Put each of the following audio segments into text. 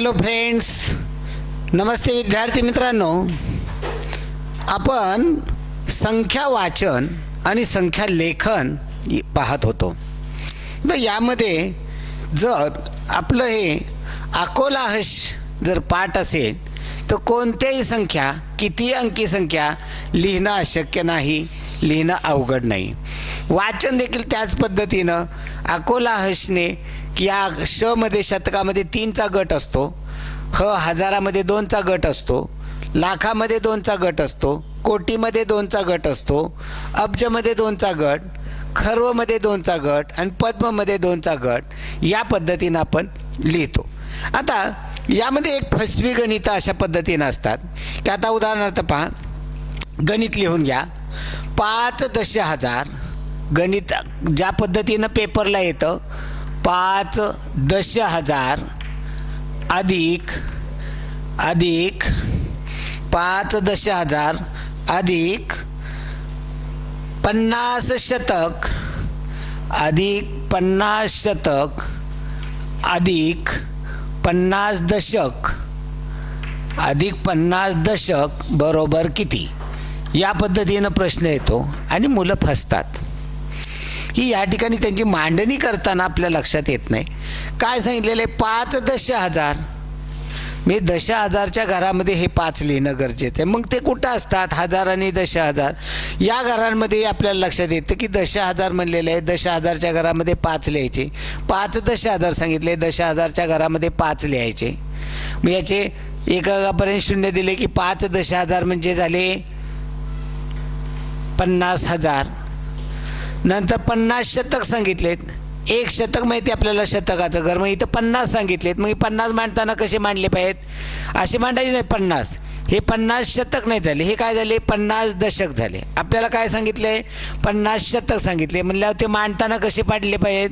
Hello friends नमस्ते विद्यार्थी मित्रांनो. आपण संख्या वाचन आणि संख्या लेखन पाहत होतो. तर यामध्ये जर आपलं हे अकोला हश जर पाठ असेल तर कोणत्याही संख्या किती अंकी संख्या लिहिणं अशक्य नाही लिहिणं अवघड नाही. वाचन देखील त्याच पद्धतीनं अकोला हशने या श मध्ये शतकामध्ये तीनचा गट असतो. ह हजारामध्ये दोनचा गट असतो. लाखामध्ये दोनचा गट असतो. कोटीमध्ये दोनचा गट असतो. अब्जमध्ये दोनचा गट खर्वमध्ये दोनचा गट आणि पद्ममध्ये दोनचा गट या पद्धतीनं आपण लिहितो. आता यामध्ये एक फसवी गणितं अशा पद्धतीनं असतात. की आता उदाहरणार्थ पहा. गणित लिहून घ्या. पाच दश हजार गणित ज्या पद्धतीनं पेपरला येतं पाच दश हजार अधिक अधिक पाच दश हजार अधिक पन्नास शतक अधिक पन्नास शतक अधिक पन्नास दशक अधिक पन्नास दशक बरोबर किती? या पद्धतीनं प्रश्न येतो आणि मुलं फसतात. ही या ठिकाणी त्यांची मांडणी करताना आपल्या लक्षात येत नाही. काय सांगितलेलं आहे? पाच दश हजार. मी दश हजारच्या घरामध्ये हे पाच लिहिणं गरजेचं आहे. मग ते कुठं असतात? हजार आणि दश हजार. या घरांमध्ये आपल्याला लक्षात येतं की दश हजार म्हणलेलं आहे. दश हजारच्या घरामध्ये पाच लिहायचे. पाच दश हजार सांगितले दश हजारच्या घरामध्ये पाच लिहायचे. मग याचे एकापर्यंत शून्य दिले की पाच दश हजार म्हणजे झाले पन्नास हजार. नंतर पन्नास शतक सांगितलेत. एक शतक माहिती आपल्याला शतकाचं. घर मग इथं पन्नास सांगितलेत. मग पन्नास मांडताना कसे मांडले पाहिजेत? असे मांडायचे नाही पन्नास. हे पन्नास शतक नाही झाले. हे काय झाले? पन्नास दशक झाले. आपल्याला काय सांगितले पन्नास शतक सांगितले. म्हणल्यावर ते मांडताना कसे पाडले पाहिजेत?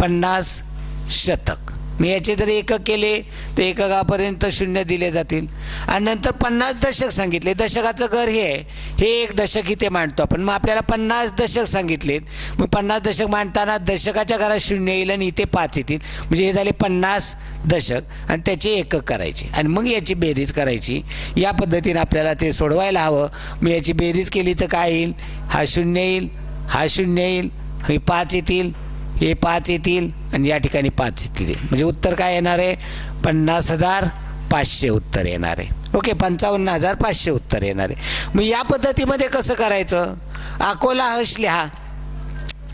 पन्नास शतक. मी याचे जर एकक केले तर एककापर्यंत शून्य दिले जातील. आणि नंतर पन्नास दशक सांगितले दशकाचं घर हे आहे. हे एक दशक इथे मांडतो आपण. मग आपल्याला पन्नास दशक सांगितलेत. मग पन्नास दशक मांडताना दशकाच्या घरात शून्य येईल आणि इथे पाच येतील. म्हणजे हे झाले पन्नास दशक. आणि त्याचे एकक करायचे. आणि मग याची बेरीज करायची. या पद्धतीने आपल्याला ते सोडवायला हवं. मग याची बेरीज केली तर काय येईल? हा शून्य येईल. हा शून्य येईल. हे पाच येतील. हे पाच येतील आणि या ठिकाणी पाच येतील. म्हणजे उत्तर काय येणार आहे? पन्नास हजार पाचशे उत्तर येणार आहे. ओके पंचावन्न हजार पाचशे उत्तर येणार आहे. मग या पद्धतीमध्ये कसं करायचं? अकोला हश लिहा.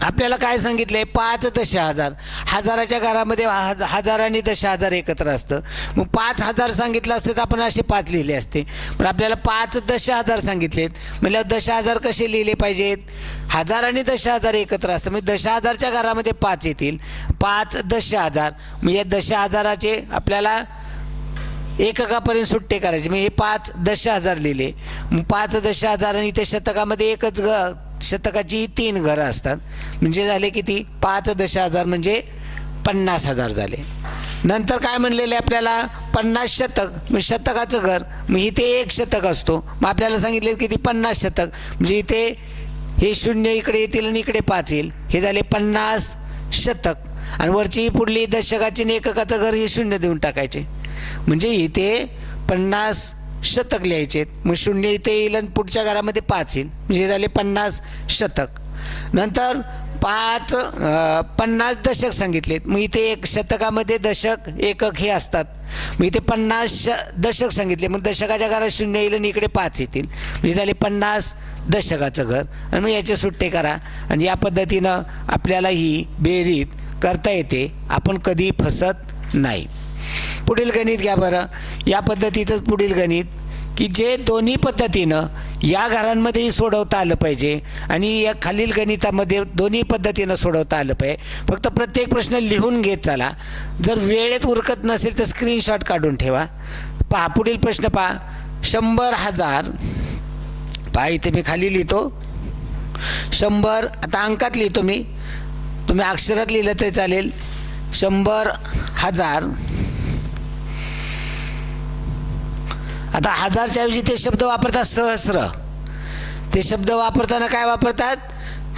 आपल्याला काय सांगितलं आहे पाच दश हजार. हजाराच्या घरामध्ये हज- हजार आणि दश हजार एकत्र असतं. मग पाच हजार सांगितलं असतं तर आपण असे पाच लिहिले असते. पण आपल्याला पाच दश हजार सांगितलेत. म्हणजे दश हजार कसे लिहिले पाहिजेत? हजार आणि दश हजार एकत्र असतं. म्हणजे दश हजारच्या घरामध्ये पाच येतील. पाच दश हजार. म्हणजे दश हजाराचे आपल्याला एककापर्यंत सुट्टे करायचे. म्हणजे हे पाच दश हजार लिहिले. पाच दश हजार आणि इथे शतकामध्ये एकच ग शतकाची तीन घरं असतात. म्हणजे झाले किती? पाच दश हजार म्हणजे पन्नास हजार झाले. नंतर काय म्हणलेले आपल्याला? पन्नास शतक. मग शतकाचं घर. मग इथे एक शतक असतो. मग आपल्याला सांगितले किती? पन्नास शतक. म्हणजे इथे हे शून्य इकडे येतील आणि इकडे पाच येईल. हे झाले पन्नास शतक. आणि वरची पुढली दशकाची आणि एककाचं घर हे शून्य देऊन टाकायचे. म्हणजे इथे पन्नास शतक लिहायचे मग शून्य इथे येईल आणि पुढच्या घरामध्ये पाच येईल. म्हणजे झाले पन्नास शतक. नंतर पाच पन्नास दशक सांगितलेत. मग इथे एक शतकामध्ये दशक एकक हे असतात. मग इथे पन्नास श दशक सांगितले. मग दशकाच्या घरात शून्य येईल आणि इकडे पाच येतील. म्हणजे झाले पन्नास दशकाचं घर. आणि मग याचे सुट्टे करा. आणि या पद्धतीनं आपल्याला ही बेरीत करता येते. आपण कधी फसत नाही. पुढील गणित घ्या बरं. या पद्धतीचंच पुढील गणित. की जे दोन्ही पद्धतीनं या घरांमध्येही सोडवता आलं पाहिजे आणि या खालील गणितामध्ये दोन्ही पद्धतीनं सोडवता आलं पाहिजे. फक्त प्रत्येक प्रश्न लिहून घेत चला. जर वेळेत उरकत नसेल तर स्क्रीनशॉट काढून ठेवा. पहा पुढील प्रश्न पहा. शंभर हजार. पहा इथे मी खाली लिहितो. शंभर आता अंकात लिहितो मी. तुम्ही अक्षरात लिहिलं तरी चालेल. शंभर हजार. आता हजारच्या ऐवजी ते शब्द वापरतात सहस्र. ते शब्द वापरताना काय वापरतात?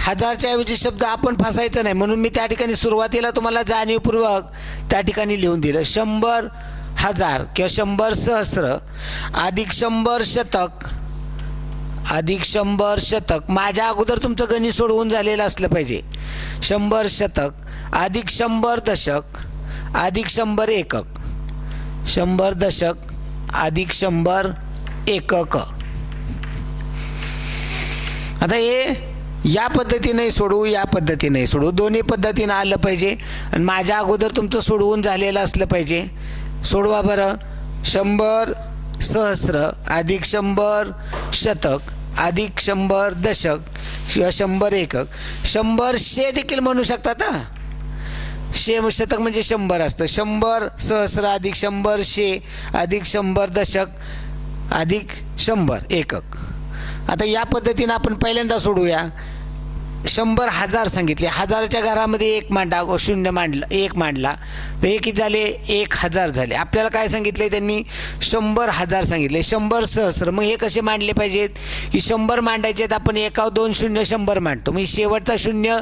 हजारच्या ऐवजी शब्द आपण फसायचं नाही. म्हणून मी त्या ठिकाणी सुरुवातीला तुम्हाला जाणीवपूर्वक त्या ठिकाणी लिहून दिलं. शंभर हजार किंवा शंभर सहस्र अधिक शंभर शतक अधिक शंभर शतक. माझ्या अगोदर तुमचं गणित सोडवून झालेलं असलं पाहिजे. शंभर शतक अधिक शंभर दशक अधिक शंभर एकक. शंभर दशक अधिक शंभर एकक. आता हे या पद्धतीने सोडवू या पद्धतीने सोडवू. दोन्ही पद्धतीनं आलं पाहिजे. आणि माझ्या अगोदर तुमचं सोडवून झालेलं असलं पाहिजे. सोडवा बरं. शंभर सहस्र अधिक शंभर शतक अधिक शंभर दशक किंवा शंभर एकक. शंभर शे देखील म्हणू शकतात शेम शतक म्हणजे शंभर असतं. शंभर सहस्र अधिक शंभर शे अधिक शंभर दशक अधिक शंभर एकक. आता या पद्धतीनं आपण पहिल्यांदा सोडूया. शंभर हजार सांगितले. हजारच्या घरामध्ये एक मांडा शून्य मांडला एक मांडला. तर एक किती झाले? एक हजार झाले. आपल्याला काय सांगितले त्यांनी? शंभर हजार सांगितले. शंभर सहस्र. मग हे कसे मांडले पाहिजेत? की शंभर मांडायचे आहेत आपण एका दोन शून्य शंभर मांडतो. मग शेवटचा शून्य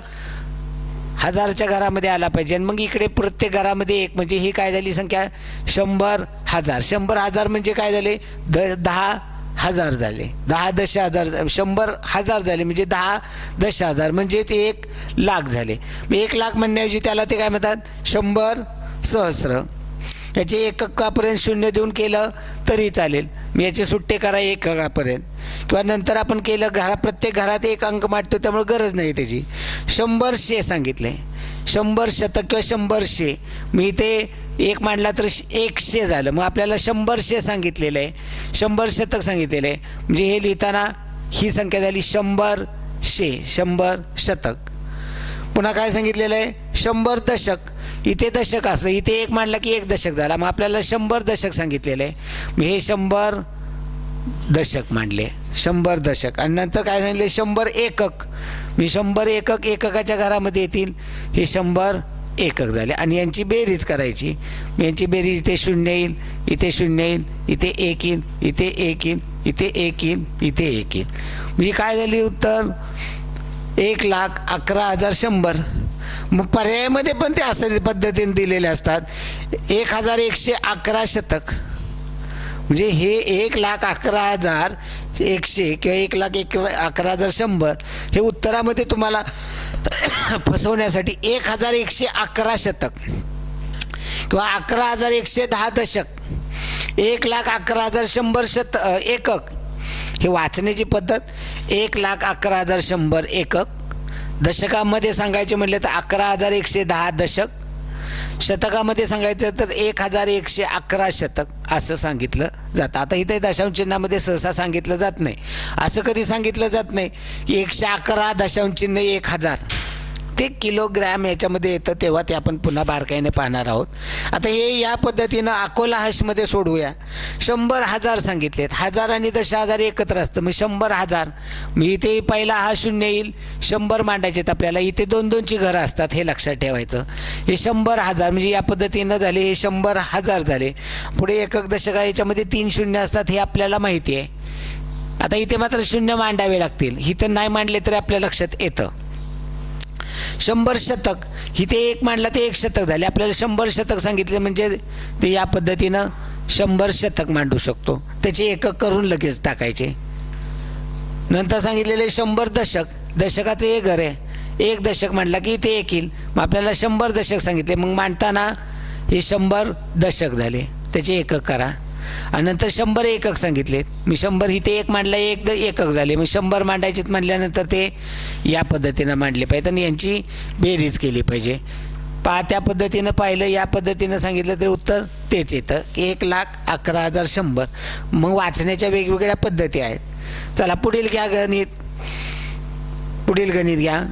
हजारच्या घरामध्ये आला पाहिजे. आणि मग इकडे प्रत्येक घरामध्ये एक म्हणजे ही काय झाली संख्या? शंभर हजार. शंभर हजार म्हणजे काय झाले? द दहा हजार झाले. दहा दश हजार शंभर हजार झाले. म्हणजे दहा दश हजार. म्हणजेच एक लाख झाले. मग एक लाख म्हणण्याऐवजी त्याला ते काय म्हणतात? शंभर सहस्र. याचे एककापर्यंत शून्य देऊन केलं तरी चालेल. मी याचे सुट्टे करा एककापर्यंत किंवा नंतर आपण केलं घरा प्रत्येक घरात एक अंक मांडतो त्यामुळे गरज नाही त्याची. शंभर शे सांगितले. शंभर शतक किंवा शंभर शे. मी ते एक मांडला तर श- एकशे झालं. मग आपल्याला शंभर शे सांगितलेलं आहे. शंभर शतक सांगितलेलं आहे. म्हणजे हे लिहिताना ही संख्या झाली शंभर शे शंभर शतक. पुन्हा काय सांगितलेलं आहे? शंभर दशक. इथे दशक असं इथे एक मांडलं की एक दशक झाला. मग आपल्याला शंभर दशक सांगितलेलं. आहे मी हे शंभर दशक मांडले. शंभर दशक. आणि नंतर काय सांगितले? शंभर एकक. मी शंभर एकक एककाच्या घरामध्ये येतील. हे शंभर एकक झाले. आणि यांची बेरीज करायची. यांची बेरीज इथे शून्य येईल इथे शून्य येईल इथे एक येईल इथे एक येईल इथे एक येईल इथे एक येईल. म्हणजे काय झाली उत्तर? एक लाख अकरा हजार शंभर. मग पर्यायामध्ये पण ते असं पद्धतीने दिलेले असतात. एक हजार एकशे अकरा शतक. म्हणजे हे एक लाख अकरा हजार एकशे किंवा एक लाख एक अकरा हजार शंभर हे उत्तरामध्ये तुम्हाला फसवण्यासाठी एक हजार एकशे अकरा शतक किंवा अकरा हजार एकशे दहा दशक एक लाख अकरा हजार शंभर शत एकक. हे वाचण्याची पद्धत एक लाख अकरा हजार शंभर एकक. दशकामध्ये सांगायचे म्हटले तर अकरा हजार एकशे दहा दशक. शतकामध्ये सांगायचं तर एक हजार एकशे अकरा शतक असं सांगितलं जातं. आता इथे दशांश चिन्हामध्ये सहसा सांगितलं जात नाही. असं कधी सांगितलं जात नाही एकशे अकरा दशांश चिन्ह एक हजार. ते किलोग्रॅम याच्यामध्ये येतं तेव्हा ते आपण पुन्हा बारकाईने पाहणार आहोत. आता हे या पद्धतीनं अकोला हशमध्ये सोडवूया शंभर हजार सांगितलेत. हजार आणि दश हजार एकत्र असतं मग शंभर हजार. मग इथे पहिला हा शून्य येईल. शंभर मांडायचेत आपल्याला. इथे दोन दोनची घरं असतात हे लक्षात ठेवायचं. हे शंभर हजार म्हणजे या पद्धतीनं झाले हे शंभर हजार झाले. पुढे एकक दशक याच्यामध्ये तीन शून्य असतात हे आपल्याला माहिती आहे. आता इथे मात्र शून्य मांडावे लागतील. इथं नाही मांडले तरी आपल्या लक्षात येतं. शंभर शतक. इथे एक मांडला ते एक शतक झाले. आपल्याला शंभर शतक सांगितले म्हणजे ते या पद्धतीनं शंभर शतक मांडू शकतो. त्याचे एकक करून लगेच टाकायचे. नंतर सांगितलेले शंभर दशक. दशकाचं एक घर आहे. एक दशक मांडला की ते एक येईल. मग आपल्याला शंभर दशक सांगितले. मग मांडताना हे शंभर दशक झाले. त्याचे एकक करा. आणि नंतर शंभर एकक सांगितलेत. मी शंभर इथे एक मांडला एक एकक झाले. मग शंभर मांडायचेत मांडल्यानंतर ते या पद्धतीनं मांडले पाहिजे आणि यांची बेरीज केली पाहिजे. पा त्या पद्धतीनं पाहिलं या पद्धतीनं सांगितलं तरी उत्तर तेच येतं. की एक लाख अकरा हजार शंभर. मग वाचण्याच्या वेगवेगळ्या पद्धती आहेत. चला पुढील घ्या गणित. पुढील गणित घ्या.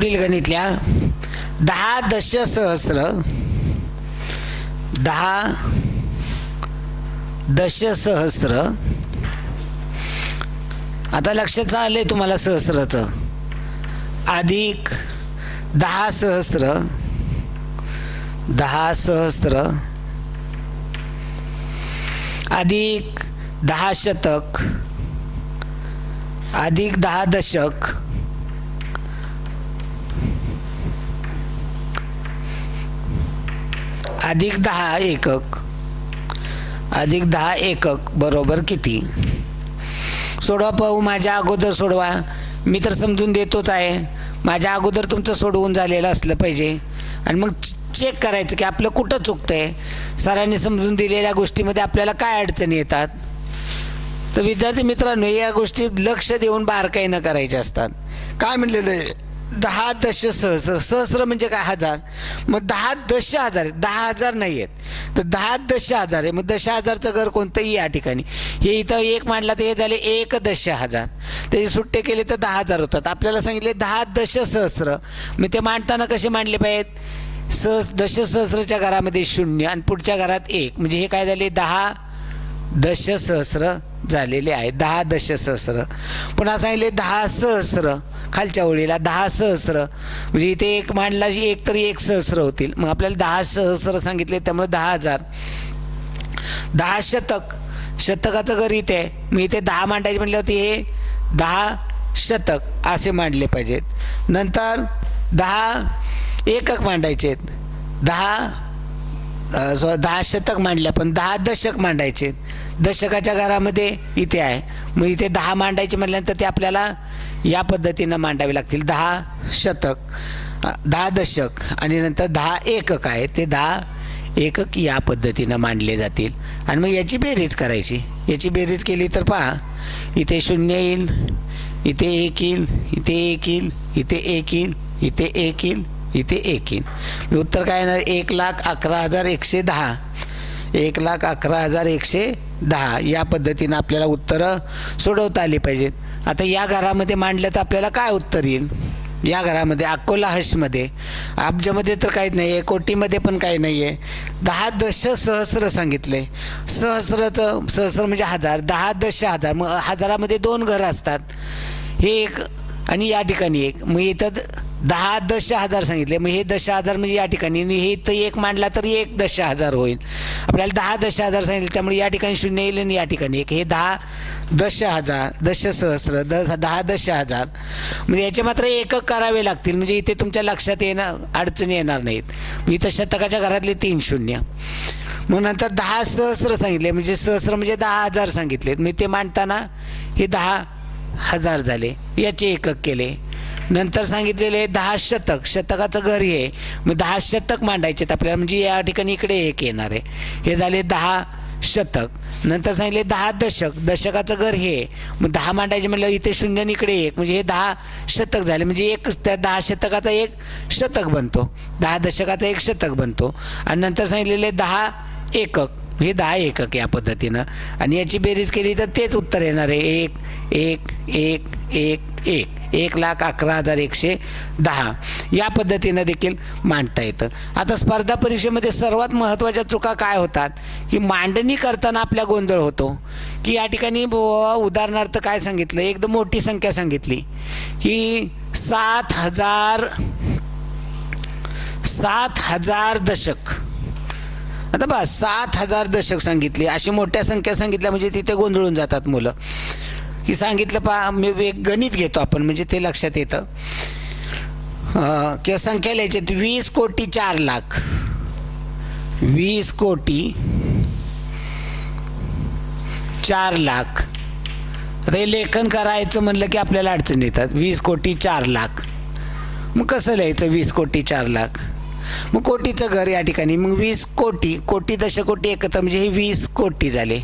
पुढील गणितल्या दहा दश सहस्र दहा दशसहस्र. आता लक्षात आलंय तुम्हाला सहस्राचं. अधिक दहा सहस्र दहा सहस्र. अधिक दहा शतक अधिक दहा दशक. अधिक दहा एकक. अधिक दहा एकक बरोबर किती? सोडवा पाहू माझ्या अगोदर सोडवा. मी तर समजून देतोच आहे. माझ्या अगोदर तुमचं सोडवून झालेलं असलं पाहिजे. आणि मग चेक करायचं की आपलं कुठं चुकतं आहे सरांनी समजून दिलेल्या गोष्टीमध्ये आपल्याला काय अडचणी येतात? तर विद्यार्थी मित्रांनो या गोष्टी लक्ष देऊन बारकाईनं करायच्या असतात. काय म्हणलेलं आहे? दहा दश सहस्र सहस्र म्हणजे काय? हजार. मग दहा दश हजार आहेत. दहा हजार नाही आहेत. तर दहा दश हजार आहे. मग दश हजारचं घर कोणतंही या ठिकाणी. हे इथं एक मांडला तर हे झाले एक दश हजार. त्याचे सुट्टे केले तर दहा हजार होतात. आपल्याला सांगितले दहा दश सहस्र. मग ते मांडताना कसे मांडले पाहिजेत? सहस दशसहस्रच्या घरामध्ये शून्य आणि पुढच्या घरात एक. म्हणजे हे काय झाले? दहा दशसहस्र झालेले आहे दहा दशसहस्र पुन्हा सांगितले दहा सहस्र. खालच्या ओळीला दहा सहस्र. म्हणजे इथे एक मांडला एक तरी एक सहस्र होतील. मग आपल्याला दहा सहस्र सांगितले त्यामुळे दहा हजार. दहा शतक. शतकाचं घर इथे आहे. मी इथे दहा मांडायचे म्हटल्यावरती हे दहा शतक असे मांडले पाहिजेत. नंतर दहा एकक मांडायचे आहेत. दहा दहा शतक मांडल्या पण दहा दशक मांडायचे दशकाच्या घरामध्ये इथे आहे. मग इथे दहा मांडायचे म्हटल्यानंतर ते आपल्याला या पद्धतीनं मांडावी लागतील. दहा शतक दहा दशक आणि नंतर दहा एकक आहे ते दहा एकक या पद्धतीनं मांडले जातील. आणि मग याची बेरीज करायची. याची बेरीज केली तर पहा इथे शून्य येईल इथे एक येईल इथे एक येईल इथे एक येईल इथे एक येईल इथे एक येईल. उत्तर काय येणार? एक लाख अकरा हजार एकशे दहा. एक लाख अकरा हजार एकशे दहा. या पद्धतीनं आपल्याला उत्तरं सोडवता आली पाहिजेत. आता या घरामध्ये मांडलं तर आपल्याला काय उत्तर येईल? या घरामध्ये अकोला हशमध्ये अब्जामध्ये तर काहीच नाही आहे कोटीमध्ये पण काही नाही आहे दहा दश सहस्र सांगितले. सहस्रचं सहस्र म्हणजे हजार दहा दश हजार. मग हजारामध्ये दोन घरं असतात. हे एक आणि या ठिकाणी एक. मग इथं दहा दश हजार सांगितले. मग हे दश हजार म्हणजे या ठिकाणी हे इथं एक मांडला तर एक दश हजार होईल. आपल्याला दहा दश हजार सांगितले त्यामुळे या ठिकाणी शून्य येईल आणि या ठिकाणी एक. हे दहा दश हजार दश सहस्र दस दहा दश हजार म्हणजे याचे मात्र एकक करावे लागतील. म्हणजे इथे तुमच्या लक्षात येणार अडचणी येणार नाहीत. मग इथं शतकाच्या घरातले तीन शून्य. मग नंतर दहा सहस्र सांगितले. म्हणजे सहस्र म्हणजे दहा हजार सांगितलेत. मी ते मांडताना हे दहा हजार झाले. याचे एकक केले. नंतर सांगितलेले दहा शतक. शतकाचं घर हे. मग दहा शतक मांडायचे आहेत आपल्याला. म्हणजे या ठिकाणी इकडे एक येणार आहे. हे झाले दहा शतक. नंतर सांगितले दहा दशक. दशकाचं घर हे. मग दहा मांडायचे म्हटलं इथे शून्य इकडे एक. म्हणजे हे दहा शतक झाले. म्हणजे एक त्या दहा शतकाचा एक शतक बनतो. दहा दशकाचा एक शतक बनतो. आणि नंतर सांगितलेले दहा एकक. हे दहा एकक या पद्धतीनं. आणि याची बेरीज केली तर तेच उत्तर येणार आहे. एक एक एक एक एक. एक लाख अकरा हजार एकशे दहा. या पद्धतीनं देखील मांडता येतं. आता स्पर्धा परीक्षेमध्ये सर्वात महत्त्वाच्या चुका काय होतात? की मांडणी करताना आपल्या गोंधळ होतो. की या ठिकाणी उदाहरणार्थ काय सांगितलं? एकदम मोठी संख्या सांगितली. की सात हजार सात हजार दशक. आता बस सात हजार दशक सांगितले. अशी मोठ्या संख्या सांगितल्या म्हणजे तिथे गोंधळून जातात मुलं. की सांगितलं पा मी एक गणित घेतो आपण म्हणजे ते लक्षात येतं. किंवा संख्या लिहायची वीस कोटी चार लाख. वीस कोटी चार लाख. आता हे लेखन करायचं म्हणलं की आपल्याला अडचण येतात. वीस कोटी चार लाख. मग कसं लिहायचं वीस कोटी चार लाख? मग कोटीचं घर या ठिकाणी. मग वीस कोटी कोटी दशकोटी एकत्र म्हणजे हे वीस कोटी झाले.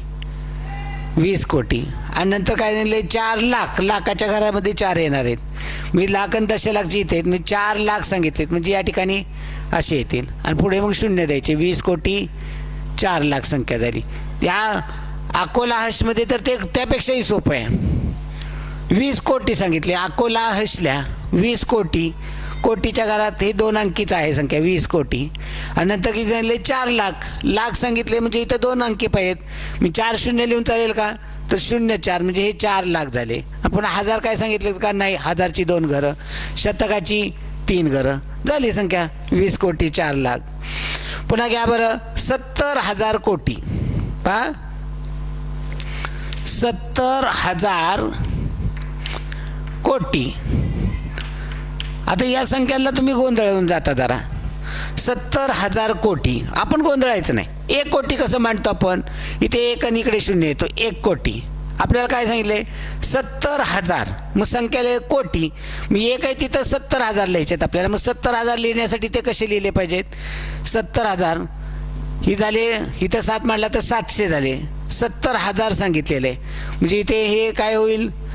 वीस कोटी. आणि नंतर काय झाले? चार लाख लाखाच्या घरामध्ये चार येणार आहेत. मी लाख आणि दशलाखची इथे आहेत. मी चार लाख सांगितलेत. म्हणजे या ठिकाणी असे येतील. आणि पुढे मग शून्य द्यायचे. वीस कोटी चार लाख संख्या झाली. त्या अकोला हशमध्ये तर ते त्यापेक्षाही सोपं आहे. वीस कोटी सांगितले. अकोला हसल्या वीस कोटी कोटीच्या घरात हे दोन अंकीच आहे संख्या वीस कोटी. आणि नंतर किती सांगितले? चार लाख. लाख सांगितले म्हणजे इथं दोन अंकी पाहिजेत. मी चार शून्य लिहून चालेल का? तर शून्य चार म्हणजे हे चार लाख झाले. आपण हजार काय सांगितले का? नाही हजारची दोन घरं. शतकाची तीन घरं. झाली संख्या. वीस कोटी चार लाख. पुन्हा घ्या बरं. सत्तर हजार कोटी. पा सत्तर हजार कोटी. आता या संख्यांना तुम्ही गोंधळून जाता जरा. सत्तर हजार कोटी. आपण गोंधळायचं नाही. एक कोटी कसं मांडतो आपण? इथे एक आणि इकडे शून्य येतो. एक कोटी. आपल्याला काय सांगितले सत्तर हजार. मग संख्याला कोटी. मग एक आहे तिथं सत्तर हजार लिहायचे आपल्याला. मग सत्तर हजार लिहिण्यासाठी ते कसे लिहिले पाहिजेत? सत्तर हजार. ही झाले इथं सात मांडला तर सातशे झाले. सत्तर हजार सांगितलेले. म्हणजे इथे हे काय होईल?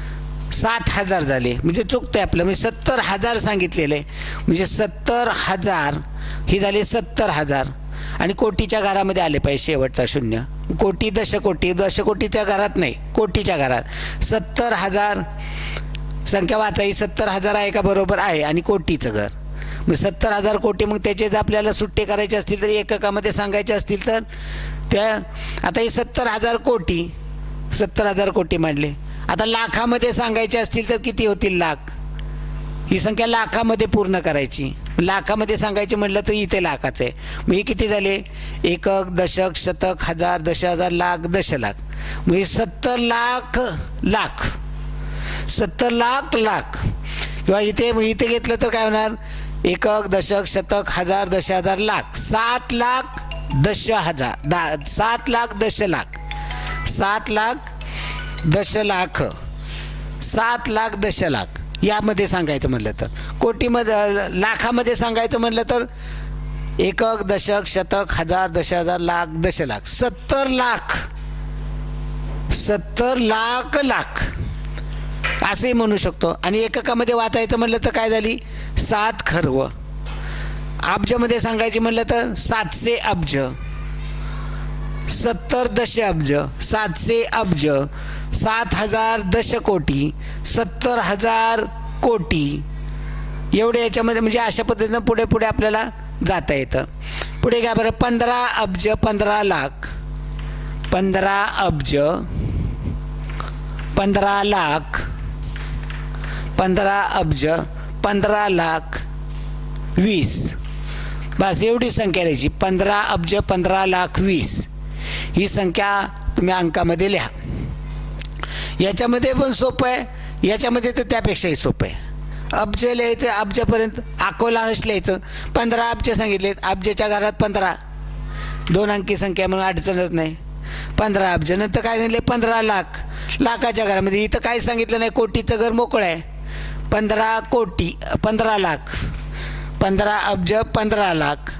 सात हजार झाले. म्हणजे चुकतंय आपलं. म्हणजे सत्तर हजार सांगितलेलं आहे. म्हणजे सत्तर हजार ही झाले सत्तर हजार. आणि कोटीच्या घरामध्ये आले पाहिजे शेवटचा शून्य. कोटी दशकोटी दशकोटीच्या घरात नाही. कोटीच्या घरात. सत्तर हजार संख्या वाचाई सत्तर हजार आहे का बरोबर आहे? आणि कोटीचं घर. मग सत्तर हजार कोटी मग त्याचे जर आपल्याला सुट्टे करायचे असतील तर एककामध्ये सांगायचे असतील तर त्या आता हे सत्तर हजार कोटी सत्तर हजार कोटी मांडले. आता लाखामध्ये सांगायचे असतील तर किती होतील लाख? ही संख्या लाखामध्ये पूर्ण करायची. लाखामध्ये सांगायचे म्हटलं तर इथे लाखाचं आहे. मग हे किती झाले? एकक दशक शतक हजार दश हजार लाख दशलाख मग हे सत्तर लाख लाख. सत्तर लाख लाख. किंवा इथे इथे घेतलं तर काय होणार? एकक दशक शतक हजार दश हजार लाख. सात लाख दश हजार. दा सात लाख दश लाख. सात लाख दश लाख सात लाख दश लाख यामध्ये सांगायचं म्हटलं तर. कोटीमध्ये लाखामध्ये सांगायचं म्हटलं तर एकक दशक शतक हजार दश हजार लाख दश लाख सत्तर लाख. सत्तर लाख लाख. असंही म्हणू शकतो. आणि एककामध्ये वाचायचं म्हटलं तर काय झाली? सात खर्व. अब्जमध्ये सांगायची म्हटलं तर सातशे अब्ज. सत्तर दश अब्ज सातशे अब्ज. सात हजार दश कोटी सत्तर हजार कोटी. एवढे याच्यामध्ये म्हणजे अशा पद्धतीनं पुढे पुढे आपल्याला जाता येतं. पुढे काय बरं पंधरा अब्ज पंधरा लाख. पंधरा अब्ज पंधरा लाख. पंधरा अब्ज पंधरा लाख वीस. बस एवढी संख्या लिहायची पंधरा अब्ज पंधरा लाख वीस. ही संख्या तुम्ही अंकामध्ये लिहा. याच्यामध्ये पण सोपं आहे. याच्यामध्ये तर त्यापेक्षाही सोपं आहे. अब्ज लिहायचं अब्जपर्यंत अकोला हश लिहायचं. पंधरा अब्ज सांगितलेत. अब्जच्या घरात पंधरा. दोन अंकी संख्या म्हणून अडचणच नाही. पंधरा अब्ज. नंतर काय सांगितले? पंधरा लाख. लाखाच्या घरामध्ये इथं काय सांगितलं नाही? कोटीचं घर मोकळं आहे. पंधरा कोटी पंधरा लाख. पंधरा अब्ज पंधरा लाख.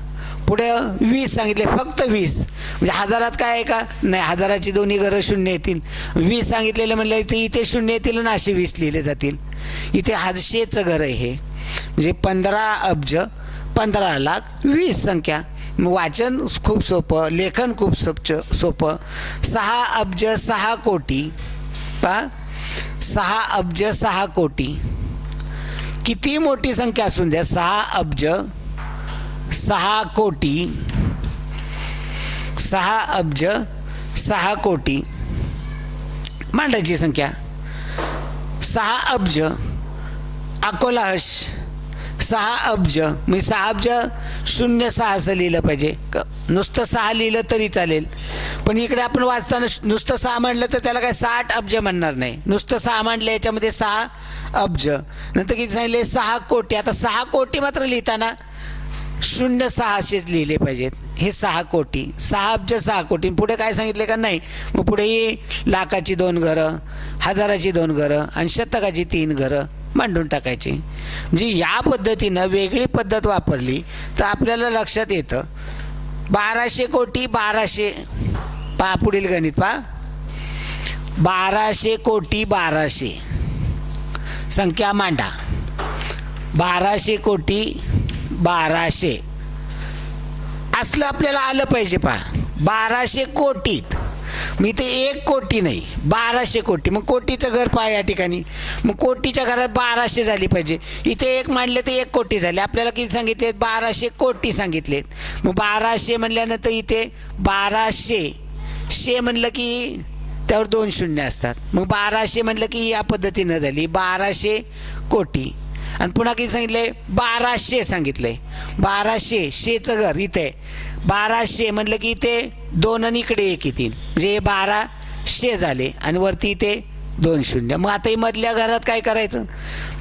पुढे वीस सांगितले फक्त वीस. म्हणजे हजारात काय आहे का? नाही हजाराची दोन्ही घरं शून्य येतील. वीस सांगितलेले म्हणले इथे इथे शून्य येतील आणि असे वीस लिहिले जातील. इथे हादशेचं घर आहे हे. म्हणजे पंधरा अब्ज पंधरा लाख वीस संख्या. वाचन खूप सोपं लेखन खूप सोप सोपं. सहा अब्ज सहा कोटी. पा सहा अब्ज सहा कोटी. किती मोठी संख्या असून द्या? सहा अब्ज सहा कोटी सहा अब्ज सहा कोटी. मांडायची संख्या. सहा अब्ज अकोलाहश. सहा अब्ज मी सहा अब्ज शून्य सहा असं लिहिलं पाहिजे. क- नुसतं सहा लिहिलं तरी चालेल. पण इकडे आपण वाचताना नुसतं सहा म्हणलं तर त्याला काय साठ अब्ज म्हणणार नाही. नुसतं सहा मांडलं याच्यामध्ये सहा अब्ज. नंतर किती सांगितले? सहा कोटी. आता सहा कोटी मात्र लिहिताना शून्य सहाशेच लिहिले पाहिजेत. हे सहा कोटी. सहा अब्ज सहा कोटी. पुढे काय सांगितले का? नाही. मग पुढेही लाखाची दोन घरं हजाराची दोन घरं आणि शतकाची तीन घरं मांडून टाकायची. म्हणजे या पद्धतीनं वेगळी पद्धत वापरली तर आपल्याला लक्षात येतं. बाराशे कोटी बाराशे पा पुढील गणित पा बाराशे कोटी बाराशे. संख्या मांडा. बाराशे कोटी बाराशे. असलं आपल्याला आलं पाहिजे पहा. बाराशे कोटीत. मी ते एक कोटी नाही बाराशे कोटी. मग कोटीचं घर पहा या ठिकाणी. मग कोटीच्या घरात बाराशे झाली पाहिजे. इथे एक मांडले तर एक कोटी झाले. आपल्याला किती सांगितले बाराशे कोटी सांगितलेत. मग बाराशे म्हणल्यानंतर इथे बाराशे. शे म्हणलं की त्यावर दोन शून्य असतात. मग बाराशे म्हणलं की या पद्धतीनं झाली. बाराशे कोटी. आणि पुन्हा किती सांगितले? बाराशे सांगितले. बाराशे शेचं घर इथे. बाराशे म्हटलं की इथे दोन आणि इकडे एक येतील म्हणजे हे बाराशे झाले आणि वरती इथे दोन शून्य. मग आता मधल्या घरात काय करायचं?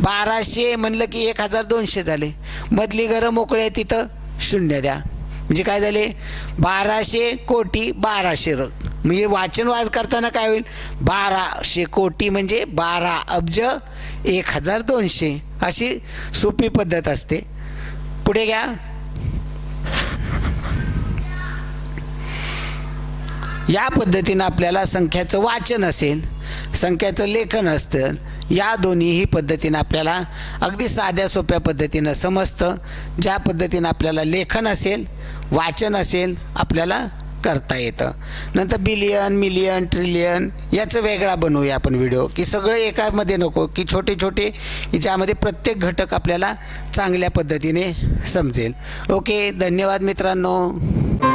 बाराशे म्हणलं की एक हजार दोनशे झाले. मधली घरं मोकळी आहेत तिथं शून्य द्या. म्हणजे काय झाले? बाराशे कोटी बाराशे र. म्हणजे वाचन वाच करताना काय होईल? बाराशे कोटी म्हणजे बारा अब्ज एक हजार दोनशे अशी सोपी पद्धत असते. पुढे घ्या. या पद्धतीनं आपल्याला संख्याचं वाचन असेल संख्याचं लेखन असतं या दोन्हीही पद्धतीनं आपल्याला अगदी साध्या सोप्या पद्धतीनं समजतं. ज्या पद्धतीनं आपल्याला लेखन असेल वाचन असेल आपल्याला करता येतं. नंतर बिलियन मिलियन ट्रिलियन याचं वेगळा बनवूया आपण व्हिडिओ की सगळं एकामध्ये नको की छोटे छोटे की ज्यामध्ये प्रत्येक घटक आपल्याला चांगल्या पद्धतीने समजेल. ओके धन्यवाद मित्रांनो.